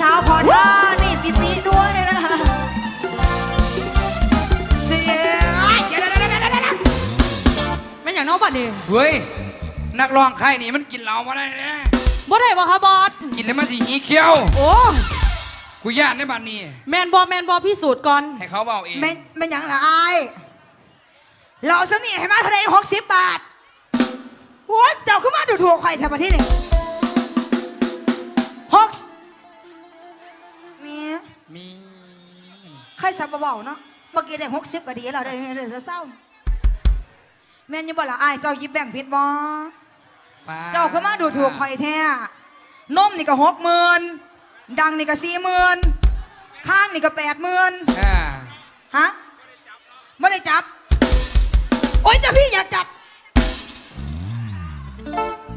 สาวๆขอเด้อนี่ปีปีด้วยนะคะเสียเดี๋ยวๆไม่อย่างน้องบัดเดเฮ้ย นักร้องใครนี่มันกินเหล้ามาได้เลยบ่ได้บ่คะบอสกินแล้วมันสีหีเขียวโอ้กูย่านในบ้านนี้ แมนบอแมนบอพี่สูตรก่อน ให้เขาเบาเองๆไม่ไม่หยังละอายเราสนิทให้มาเท่าไหรหกสิบบาทโอ้เจ้าขึ้นมาดูถูกใครแถวประเทศนี้ ใครสับเบาๆเนาะเมื่อกี้ได้หกสิบก็ดีแล้วได้ได้ได้เศร้าแม่นอยังบ่ละอายเจ้าหยิบแบ่งผิดบ่ปลเจ้าขึ้นมาดูถูกใครแท้นมนี่ก็หกหมื่นดังนี่ก็สี่หมื่นข้างนี่ก็แปดหมื่นอ่าฮะไม่ได้จับ โอ๊ยเจ้าพี่อยากจับ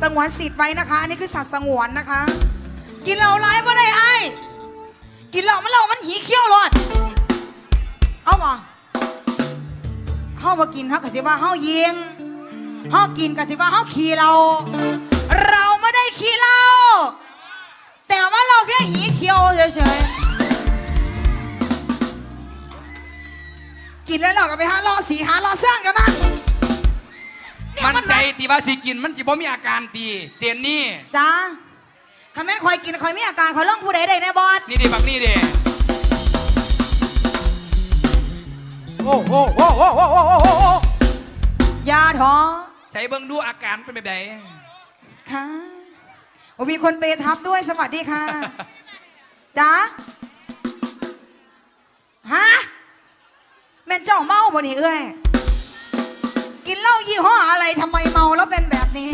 สงวนสิทธิ์ไว้นะคะ อันนี่คือสัตว์สงวนนะคะ กินเหล้าร้ายไม่ได้ไอ้ายกินเหล้ามันเหล้ามันหีเขี้ยวรอด เอาบ่เฮาบ่กินเฮากะสิว่าเฮายิงเฮากินกะสิว่าเฮาขี้เรา เราไม่ได้ขี้เหล้าแต่ว่าเราแค่หีเขี้ยวเฉยๆกินแล้วเราก็ไปหารอสีหารอสร้างกันนะเนี่ยมันใจาตีว่าสิกินมันสิบ่มีอาการตีเจนนี่ จ้าคำแม่นคอยกินคอยมีอาการคอยล่องผู้ใดได้แน่บอสนี่ดิบักนี่ดิ อ้โหโอ้โหโอ้โหโอ้โหยาท้อใส่เบิ่งดูอาการเป็นแบบใดค่ะโอ้มีคนเปทับด้วยสวัสดีค่ะจ้าฮะแม่นเจ้าเมาบ่นี่เอ้ยกินเหล้ายี่ห้ออะไรทำไมเมาแล้วเป็นแบบนี้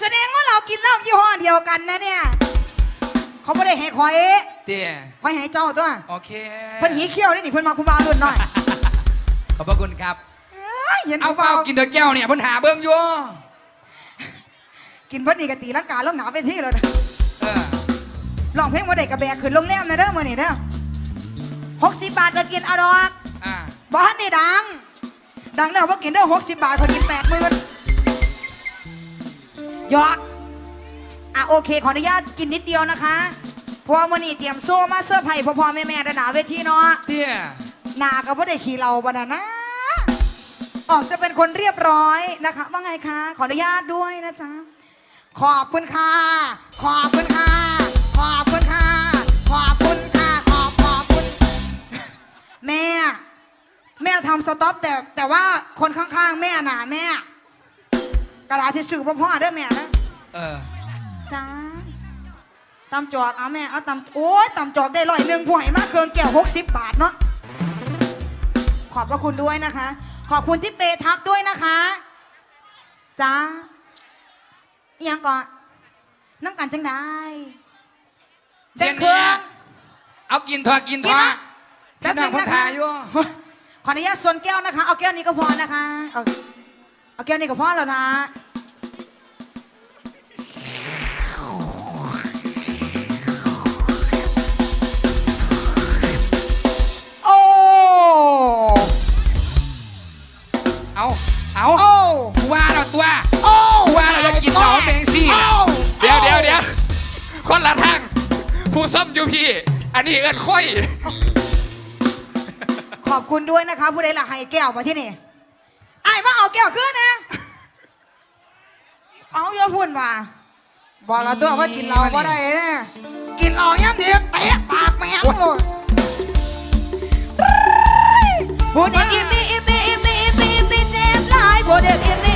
แสดงว่าเรากินเหล้ายี่ห้อเดียวกันนะเนี่ย เขาไม่ได้ให้คอยเตี้ยคอยให้เจ้าตัว โอเค เพิ่นหีเขี้ยวนี่นี่เพิ่นมาคุบารุ่นหน่อย ขอบพระคุณครับเอ้ยเห็นเอาคุเปล่าบากินเถอะแก้วเนี่ยเพิ่นหาเบิ่งอยู่กินเพิ่นนี่กตีลังกาลงหนาวไปที่เลยนะเออร้องเพลงว่าได้กระแบกขึ้นโรงแรมนะเด้อมื้อนี้เด้อหกสิบบาทจะกินเอาดอกอ่าบ้านนี่ดัง ดังแล้วพอกินได้หกสิบบาทพอกินแปดหมื่นหยอกอะโอเค ขออนุญาตกินนิดเดียวนะคะเพราะว่ามื้อนี้เตรียมโซ่มาเสื้อร์ไผ่พ่อพ่อแม่แม่ด้านหนาเวทีเนาะ เตี้ยห นาก็บ่ได้ขี่เราบานานะออกจะเป็นคนเรียบร้อยนะคะ ว่าไงคะ ขออนุญาตด้วยนะจ๊ะ ขอบคุณค่ะ ขอบคุณค่ะ ขอบคุณค่ะ ขอบคุณค่ะ ขอบขอบคุณ แม่ แม่ทำสต็อปแต่แต่ว่าคนข้างๆ แม่น่ะแม่ กระดาษทิชชู่พ่อพ่อเด้อแม่นะเออจ้าตำจอกเอาแม่ เอาตำโอ้ยตำจอกได้ร้อยหนึ่งผู้ใหญ่มากเกินแก้วหกสิบบาทเนาะ ขอบพระคุณด้วยนะคะ ขอบคุณที่เปทับด้วยนะคะจ้าอิหยังก่อนน้ำกันจังได้เจแบ่งนเครื่นี่องเอากินเถอะกินกินเถนะอะแป๊บนึงแป๊เพิ่บนนึงทานะคะอยู่ขออนุญาตส่วนแก้วนะคะ เอาแก้วนี้ก็พอนะคะ เอาเอาแก้วนี้ก็พอแล้วนะ นนี้เอินค่อย ขอบคุณด้วยนะคะ ผู้ใดละให้แก้วมาที่นี่ไอ้ายมาเอาแก้วขึ้นนะ เอาอย่าพูดว่าบอกแล้วตัวว่ากินเหล้าก็ได้นะกินเหล้าย่ำเดียวเตะปากแม่งเลยพูดอีกอีปีอีปีอีปีอีปีอีปีเจ็บหลายพูดอีกอีปีอี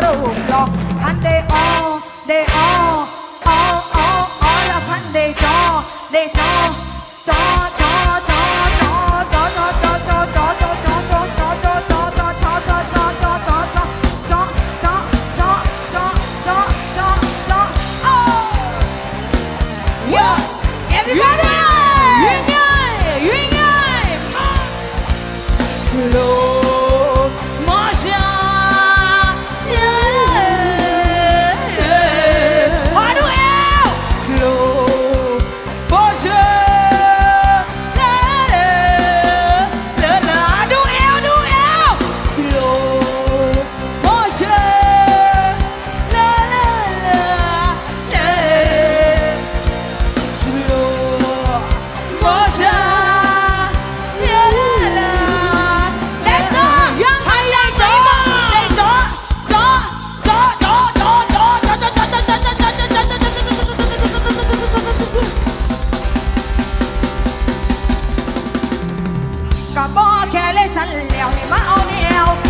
รูปหลอกพันเด้ออไดอออออออแล้วพันเด้จอได้จอ ฉันแล้วให้มาเอาแนว